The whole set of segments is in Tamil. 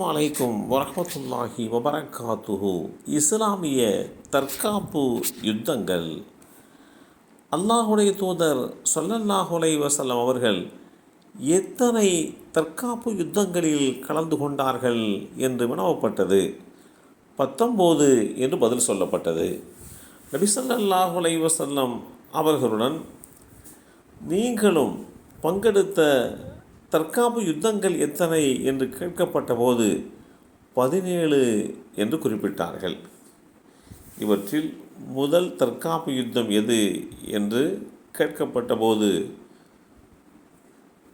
அலைக்கும் வரமத்துல்லாஹி வபரகாத்துஹு இஸ்லாமிய தற்காப்பு யுத்தங்கள். அல்லாஹுடைய தூதர் சொல்லல்லாஹுலை வசல்லம் அவர்கள் எத்தனை தற்காப்பு யுத்தங்களில் கலந்து கொண்டார்கள் என்று வினவப்பட்டது. பத்தொம்போது என்று பதில் சொல்லப்பட்டது. நபி வசல்லம் அவர்களுடன் நீங்களும் பங்கெடுத்த தற்காப்பு யுத்தங்கள் எத்தனை என்று கேட்கப்பட்ட போது பதினேழு என்று குறிப்பிட்டார்கள். இவற்றில் முதல் தற்காப்பு யுத்தம் எது என்று கேட்கப்பட்ட போது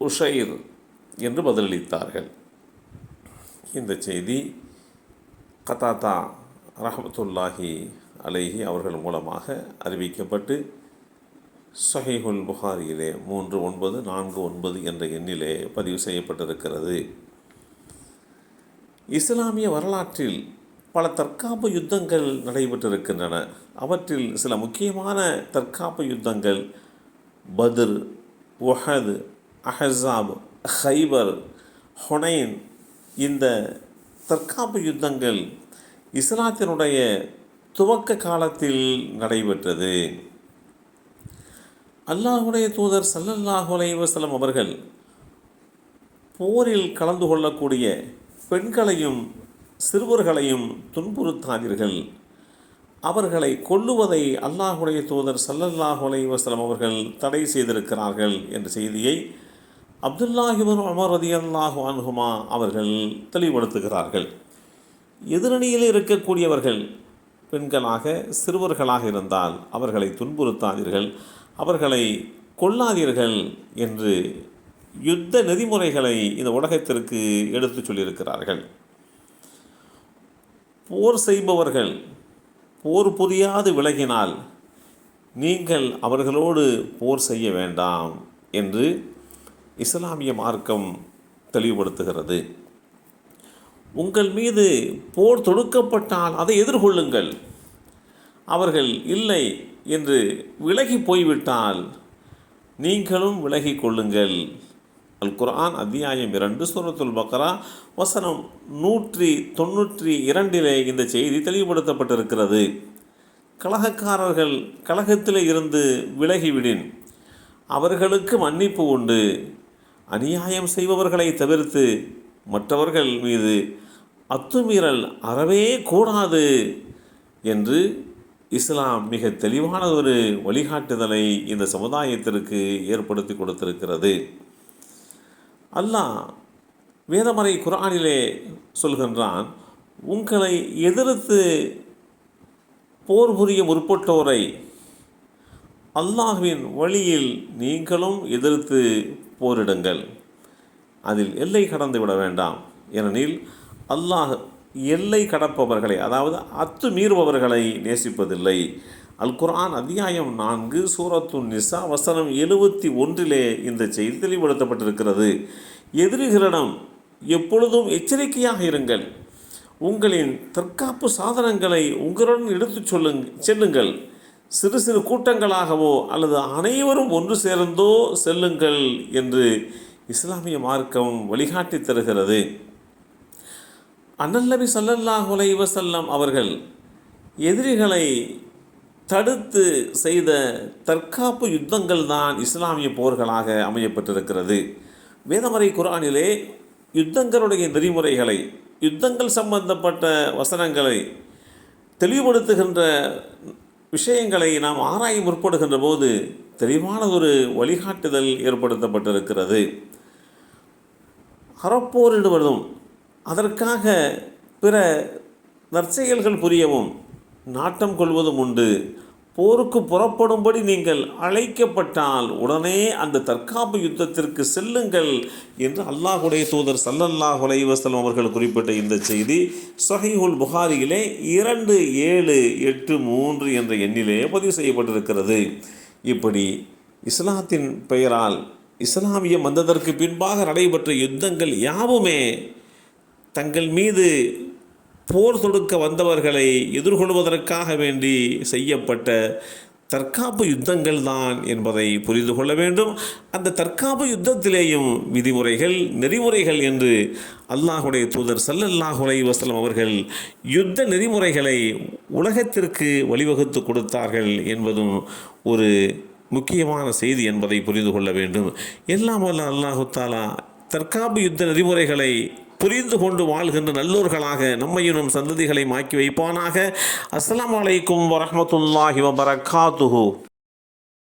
உஷைர் என்று பதிலளித்தார்கள். இந்த செய்தி கதாத்தா ரஹமத்துல்லாஹி அலைஹி அவர்கள் மூலமாக அறிவிக்கப்பட்டு சஹீஹுல் புகாரியிலே மூன்று ஒன்பது நான்கு ஒன்பது என்ற எண்ணிலே பதிவு செய்யப்பட்டிருக்கிறது. இஸ்லாமிய வரலாற்றில் பல தற்காப்பு யுத்தங்கள் நடைபெற்றிருக்கின்றன. அவற்றில் சில முக்கியமான தற்காப்பு யுத்தங்கள் Badr Uhud Ahzab Khaybar Hunayn இந்த தற்காப்பு யுத்தங்கள் இஸ்லாத்தினுடைய துவக்க காலத்தில் நடைபெற்றது. அல்லாஹுடைய தூதர் சல்லல்லாஹு அலைஹி அவர்கள் போரில் கலந்து கொள்ளக்கூடிய பெண்களையும் சிறுவர்களையும் துன்புறுத்தாதீர்கள். அவர்களை கொல்லுவதை அல்லாஹுடைய தூதர் சல்லல்லாஹு அலைஹி அவர்கள் தடை செய்திருக்கிறார்கள் என்ற செய்தியை அப்துல்லாஹிபன் அமர் ரதியல்லாஹு அன்ஹுமா அவர்கள் தெளிவுபடுத்துகிறார்கள். எதிரணியில் இருக்கக்கூடியவர்கள் பெண்களாக சிறுவர்களாக இருந்தால் அவர்களை துன்புறுத்தாதீர்கள். அவர்களை கொல்லாதீர்கள் என்று யுத்த நெறிமுறைகளை இந்த உலகத்திற்கு எடுத்து சொல்லியிருக்கிறார்கள். போர் செய்பவர்கள் போர் புரியாது விலகினால் நீங்கள் அவர்களோடு போர் செய்ய வேண்டாம் என்று இஸ்லாமிய மார்க்கம் தெளிவுபடுத்துகிறது. உங்கள் மீது போர் தொடுக்கப்பட்டால் அதை எதிர்கொள்ளுங்கள். அவர்கள் இல்லை என்று விலகி போய்விட்டால் நீங்களும் விலகி கொள்ளுங்கள். அல் குர்ஆன் அத்தியாயம் இரண்டு சூரத்துல் பக்ரா வசனம் நூற்றி தொண்ணூற்றி இரண்டிலே இந்த செய்தி தெளிவுபடுத்தப்பட்டிருக்கிறது. கலகக்காரர்கள் கலகத்தில் இருந்து விலகிவிடின். அவர்களுக்கு மன்னிப்பு உண்டு. அநியாயம் செய்பவர்களை தவிர்த்து மற்றவர்கள் மீது அத்துமீறல் அறவே கூடாது என்று இஸ்லாம் மிக தெளிவான ஒரு வழிகாட்டுதலை இந்த சமுதாயத்திற்கு ஏற்படுத்தி கொடுத்திருக்கிறது. அல்லாஹ் வேதமறை குரானிலே சொல்கின்றான் உங்களை எதிர்த்து போர் புரிய முற்பட்டோரை அல்லாஹ்வின் வழியில் நீங்களும் எதிர்த்து போரிடுங்கள். அதில் எல்லை கடந்து விட வேண்டாம். ஏனெனில் அல்லாஹ் எல்லை கடப்பவர்களை அதாவது அத்து மீறுபவர்களை நேசிப்பதில்லை. அல் குர்ஆன் அத்தியாயம் நான்கு சூரத்து நிசா வசனம் எழுபத்தி ஒன்றிலே இந்த செய்தி தெளிவுபடுத்தப்பட்டிருக்கிறது. எதிரிகளிடம் எப்பொழுதும் எச்சரிக்கையாக இருங்கள். உங்களின் தற்காப்பு சாதனங்களை உங்களுடன் எடுத்துச் சொல்லுங் செல்லுங்கள். சிறு சிறு கூட்டங்களாகவோ அல்லது அனைவரும் ஒன்று சேர்ந்தோ செல்லுங்கள் என்று இஸ்லாமிய மார்க்கம் வழிகாட்டி தருகிறது. அண்ணல்லபி சல்லல்லாஹ் உலைவசல்லம் அவர்கள் எதிரிகளை தடுத்து செய்த தற்காப்பு யுத்தங்கள் தான் இஸ்லாமிய போர்களாக அமையப்பட்டிருக்கிறது. வேதமறை குரானிலே யுத்தங்களுடைய நெறிமுறைகளை யுத்தங்கள் சம்பந்தப்பட்ட வசனங்களை தெளிவுபடுத்துகின்ற விஷயங்களை நாம் ஆராய முற்படுகின்ற போது தெளிவான ஒரு வழிகாட்டுதல் ஏற்படுத்தப்பட்டிருக்கிறது. அறப்போரிடுவதும் அதற்காக பிற நற்செயல்கள் புரியவும் நாட்டம் கொள்வதும் உண்டு. போருக்கு புறப்படும்படி நீங்கள் அழைக்கப்பட்டால் உடனே அந்த தற்காப்பு யுத்தத்திற்கு செல்லுங்கள் என்று அல்லாஹுடைய தூதர் சல்லல்லாஹ் உலைவசலம் அவர்கள் குறிப்பிட்ட இந்த செய்தி சொஹைஹுல் புகாரியிலே இரண்டு ஏழு எட்டு மூன்று என்ற எண்ணிலே பதிவு செய்யப்பட்டிருக்கிறது. இப்படி இஸ்லாத்தின் பெயரால் இஸ்லாமியம் வந்ததற்கு பின்பாக நடைபெற்ற யுத்தங்கள் யாவுமே தங்கள் மீது போர் தொடுக்க வந்தவர்களை எதிர்கொள்வதற்காக வேண்டி செய்யப்பட்ட தற்காப்பு யுத்தங்கள் தான் என்பதை புரிந்து கொள்ள வேண்டும். அந்த தற்காப்பு யுத்தத்திலேயும் விதிமுறைகள் நெறிமுறைகள் என்று அல்லாஹுடைய தூதர் சல்லல்லாஹுலை வசலம் அவர்கள் யுத்த நெறிமுறைகளை உலகத்திற்கு வழிவகுத்து கொடுத்தார்கள் என்பதும் ஒரு முக்கியமான செய்தி என்பதை புரிந்து கொள்ள வேண்டும். எல்லாம் வல்ல அல்லாஹு தாலா தற்காப்பு யுத்த நெறிமுறைகளை புரிந்து கொண்டு வாழ்கின்ற நல்லோர்களாக நம்மையும் நம் சந்ததிகளை மாக்கி வைப்பானாக. அஸ்லாம் வலைக்கும் வரமத்துல்லாஹி வபரகாத்துஹு.